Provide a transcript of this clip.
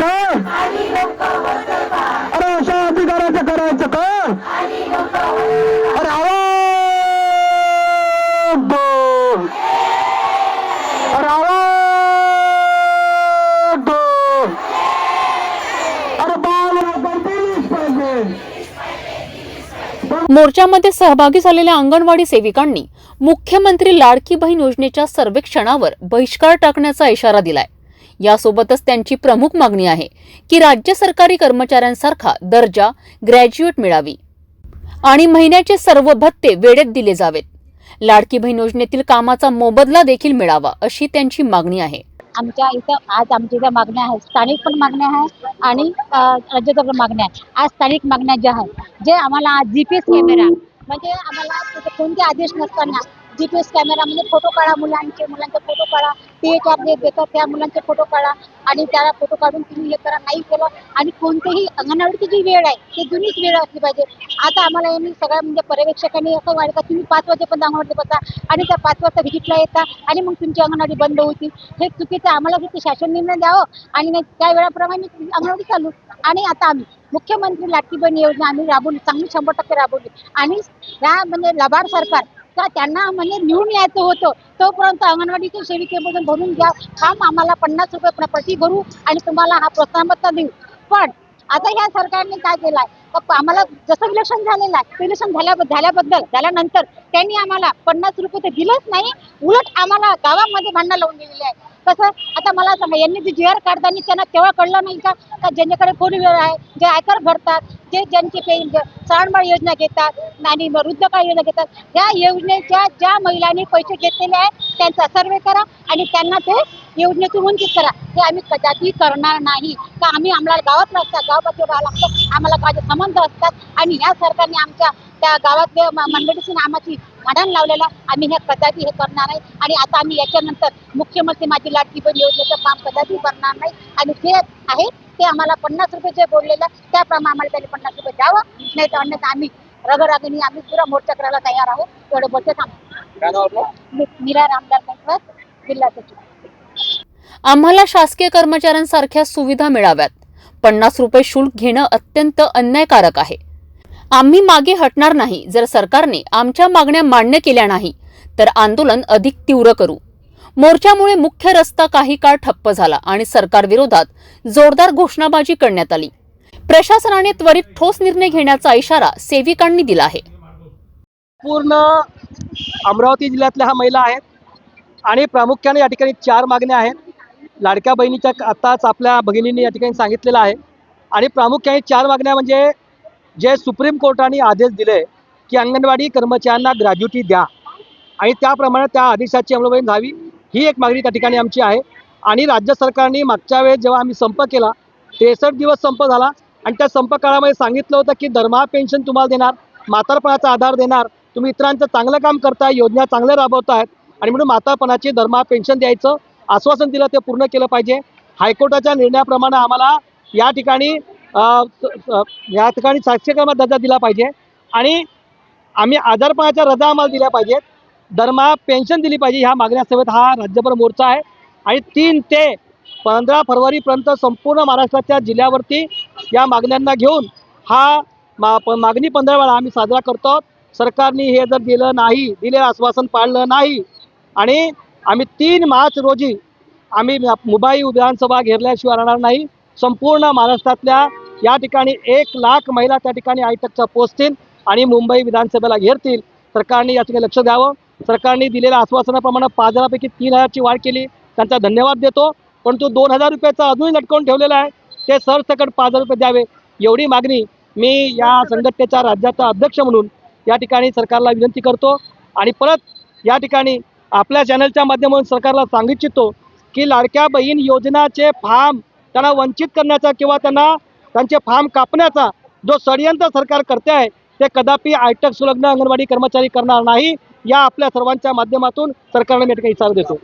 करायचं का? अरे अशा अधिकाराचं करायचं का? अरे आवाज दो. अरे आवाज दो. अरे बाल दिलीच पाहिजे. मोर्चामध्ये सहभागी झालेल्या अंगणवाडी सेविकांनी मुख्यमंत्री लाडकी बहीण योजनेच्या सर्वेक्षणावर बहिष्कार टाकण्याचा इशारा दिलाय. यासोबतच त्यांची प्रमुख मागणी आहे की राज्य सरकारी कर्मचाऱ्यांसारखा दर्जा ग्रॅज्युएट मिळावी. आणि महिन्याचे सर्व भत्ते वेळेत दिले जावेत. लाडकी बहीण योजनेतील कामाचा मोबदला देखील मिळावा अशी त्यांची मागणी आहे. आमच्या इथं आज आमच्या इथं मागण्या आहेत स्थानिक पण मागण्या आहे आणि राज्याच्या पण मागण्या आहे आज स्थानिक मागण्या ज्या आहेत जे आम्हाला जी पी एस कॅमेरा म्हणजे आम्हाला कोणते आदेश नसताना जी पी एस कॅमेरा म्हणजे फोटो काढा मुलांचे मुलांचे फोटो काढा ते एच देतात त्या मुलांचे फोटो काढा आणि त्याला फोटो काढून तुम्ही हे करा नाही केलं आणि कोणतेही अंगणवाडीची जी वेळ आहे ती जुनीच वेळ असली पाहिजे. आता आम्हाला यांनी सगळ्या म्हणजे पर्यवेक्षकांनी असं वाटतं तुम्ही पाच वाजेपर्यंत अंगणवाडी बसा आणि त्या पाच वाजता व्हिजिटला येता आणि मग तुमची अंगणवाडी बंद होती. हे चुकीचं आम्हाला फक्त शासन निर्णय द्यावं आणि नाही त्या वेळाप्रमाणे अंगणवाडी चालू. आणि आता आम्ही मुख्यमंत्री लाटकी बहीण योजना आम्ही राबवली चांगली शंभर टक्के राबवली. आणि त्या म्हणजे लबाड सरकार का त्यांना म्हणजे लिहून यायचं होतं. तोपर्यंत अंगणवाडीच्या सेविकेमधून भरून घ्या. काम आम्हाला पन्नास रुपये प्रति भरू आणि तुम्हाला हा प्रोत्साहन देऊ. पण आता ह्या सरकारने काय केलं आहे आम्हाला जसं इलेक्शन झालेलं आहे इलेक्शन झाल्या झाल्याबद्दल झाल्यानंतर त्यांनी आम्हाला पन्नास रुपये ते दिलंच नाही उलट आम्हाला गावामध्ये भांडणं लावून दिलेली आहे. कसं? आता मला सांगा यांनी जे जी आर काढताना त्यांना तेव्हा कळलं नाही का? का ज्यांच्याकडे फोर व्हीलर आहे जे आयकर भरतात जे ज्यांचे पे श्रावणबाळ योजना घेतात आणि वृद्धकाळ योजना घेतात या योजनेच्या ज्या महिलांनी पैसे घेतलेले आहेत त्यांचा सर्वे करा आणि त्यांना ते योजनेतून वंचित करा. हे आम्ही कदाचित करणार नाही. का आम्ही आम्हाला गावात लागतात गावापासून राहावं लागतं? आम्हाला माझे संबंध असतात. आणि या सरकारने आमच्या त्या गावातल्या म- मंडळीची नामाची भांडण लावलेला आम्ही हे कदापि हे करणार नाही. आणि आता आम्ही याच्यानंतर मुख्यमंत्री माझी लाटकी बहीण योजनेचं काम कदापि करणार नाही. आणि जे आहे ते आम्हाला पन्नास रुपये जे बोललेलं त्याप्रमाणे आम्हाला त्यांनी पन्नास रुपये द्यावं. नाही तर अन्यथा आम्ही रगरागणी आम्ही पुरा मोर्चा करायला तयार आहोत. तेवढं बोलते थांबतो मी- मीरा रामदार जिल्हा सचिव. आम्हाला शासकीय कर्मचाऱ्यांसारख्या सुविधा मिळाव्यात. पन्नास रुपये शुल्क घेणं अत्यंत अन्यायकारक आहे. आम्ही मागे हटणार नाही. जर सरकारने आमच्या मागण्या मान्य केल्या नाही तर आंदोलन अधिक तीव्र करू. मोर्चामुळे मुख्य रस्ता काही काळ ठप्प झाला आणि सरकारविरोधात जोरदार घोषणाबाजी करण्यात आली. प्रशासनाने त्वरित ठोस निर्णय घेण्याचा इशारा सेविकांनी दिला आहे. पूर्ण अमरावती जिल्ह्यातल्या ह्या महिला आहेत आणि प्रामुख्याने या ठिकाणी चार मागण्या आहेत. लाडक्या बहिणीच्या आत्ताच आपल्या भगिनींनी या ठिकाणी सांगितलेलं आहे. आणि प्रामुख्याने चार मागण्या म्हणजे जे सुप्रीम कोर्टाने आदेश दिले की अंगणवाडी कर्मचाऱ्यांना ग्रॅज्युटी द्या. आणि त्याप्रमाणे त्या आदेशाची अंमलबजावणी व्हावी ही एक मागणी त्या ठिकाणी आमची आहे. आणि राज्य सरकारने मागच्या वेळेस जेव्हा आम्ही संप केला त्रेसष्ट दिवस संप झाला आणि त्या संप काळामध्ये सांगितलं होतं की दरमहा पेन्शन तुम्हाला देणार म्हातारपणाचा आधार देणार तुम्ही इतरांचं चांगलं काम करताय योजना चांगल्या राबवतायत आणि म्हणून म्हातारपणाची दरमहा पेन्शन द्यायचं आश्वासन दिलं ते पूर्ण केलं पाहिजे. हायकोर्टाच्या निर्णयाप्रमाणे आम्हाला या ठिकाणी या ठिकाणी साक्षीकरणात दर्जा दिला पाहिजे. आणि आम्ही आजारपणाच्या रजा आम्हाला दिल्या पाहिजेत. दरमहा पेन्शन दिली पाहिजे ह्या मागण्यासोबत हा राज्यभर मोर्चा आहे. आणि तीन ते पंधरा फरवरीपर्यंत संपूर्ण महाराष्ट्राच्या जिल्ह्यावरती या मागण्यांना घेऊन हा मा प- मागणी वेळा आम्ही साजरा करतो. सरकारने हे जर दिलं नाही दिलेलं आश्वासन पाळलं नाही आणि आम्ही तीन मार्च रोजी आम्ही मुंबई विधानसभा घेरल्याशिवाय राहणार नाही. संपूर्ण महाराष्ट्रातल्या या ठिकाणी एक लाख महिला त्या ठिकाणी आयटकच्या पोचतील आणि मुंबई विधानसभेला घेरतील. सरकारने या ठिकाणी लक्ष द्यावं. सरकारने दिलेल्या आश्वासनाप्रमाणे पाच हजारापैकी तीन हजारची वाढ केली. त्यांचा धन्यवाद देतो. परंतु दोन हजार रुपयाचा अजूनही लटकवून ठेवलेला आहे. ते सरसकट पाच हजार रुपये द्यावे. एवढी मागणी मी या संघटनेच्या राज्याचा अध्यक्ष म्हणून या ठिकाणी सरकारला विनंती करतो. आणि परत या ठिकाणी आपल्या चॅनलच्या माध्यमातून सरकारला सांगू इच्छितो की लाडक्या बहीण योजनाचे फार्म त्यांना वंचित करण्याचा किंवा त्यांना त्यांचे फार्म कापण्याचा जो षडयंत्र सरकार करते आहे ते कदापि आयटक संलग्न अंगणवाडी कर्मचारी करणार नाही या आपल्या सर्वांच्या माध्यमातून सरकारने मी इशारा देतो.